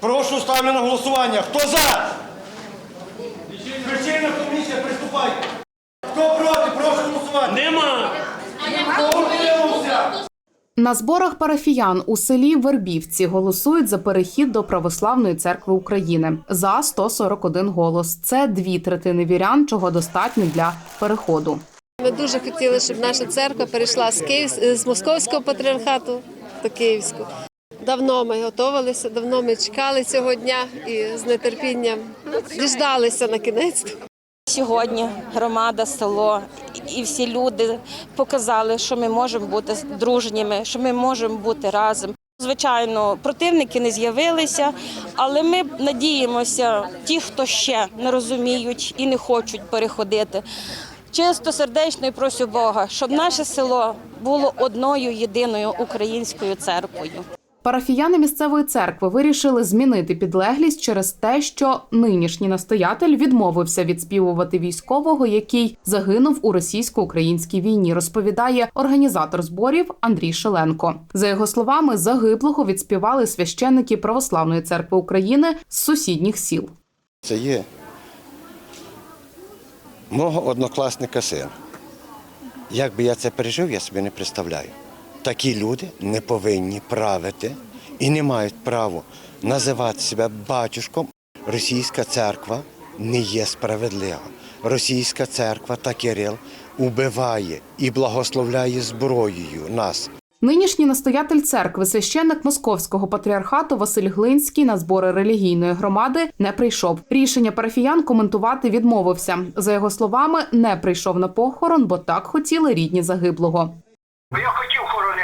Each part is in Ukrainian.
Прошу ставлю на голосування. Хто за? Причина комісія, приступайте. Хто проти, прошу голосувати. Нема. Хто утримався? На зборах парафіян у селі Вербівці голосують за перехід до Православної церкви України за 141 голос. Це дві третини вірян, чого достатньо для переходу. Ми дуже хотіли, щоб наша церква перейшла з Київ з московського патріархату до Київського. Давно ми готувалися, давно ми чекали цього дня і з нетерпінням діждалися на кінець. Сьогодні громада, село і всі люди показали, що ми можемо бути дружніми, що ми можемо бути разом. Звичайно, противники не з'явилися, але ми надіємося, ті, хто ще не розуміють і не хочуть переходити. Чисто сердечно і просю Бога, щоб наше село було одною єдиною українською церквою. Парафіяни місцевої церкви вирішили змінити підлеглість через те, що нинішній настоятель відмовився відспівувати військового, який загинув у російсько-українській війні. Розповідає організатор зборів Андрій Шеленко. За його словами, загиблого відспівали священники Православної церкви України з сусідніх сіл. Це є мого однокласника син. Як би я це пережив, я собі не представляю. Такі люди не повинні правити і не мають права називати себе батюшком. Російська церква не є справедлива. Російська церква та Кирил убиває і благословляє зброєю нас. Нинішній настоятель церкви, священник московського патріархату Василь Глинський на збори релігійної громади не прийшов. Рішення парафіян коментувати відмовився. За його словами, не прийшов на похорон, бо так хотіли рідні загиблого.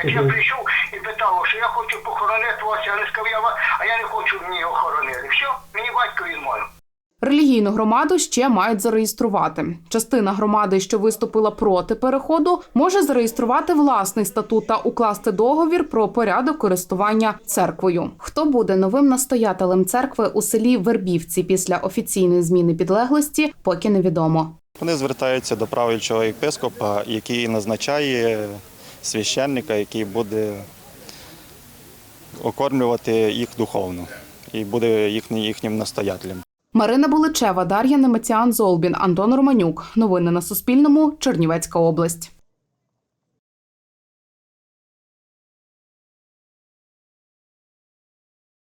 Я прийшов і питав, що я хочу похоронити вас. Я не сказав, я вас, а я не хочу мені його хоронити. Все, мені батько він мою. Релігійну громаду ще мають зареєструвати. Частина громади, що виступила проти переходу, може зареєструвати власний статут та укласти договір про порядок користування церквою. Хто буде новим настоятелем церкви у селі Вербівці після офіційної зміни підлеглості, поки невідомо. Вони звертаються до правильчого єпископа, який назначає священника, який буде окормлювати їх духовно і буде їхнім, їхнім настоятелем. Марина Буличева, Дар'я Немеціан Золбін, Антон Романюк. Новини на Суспільному. Чернівецька область.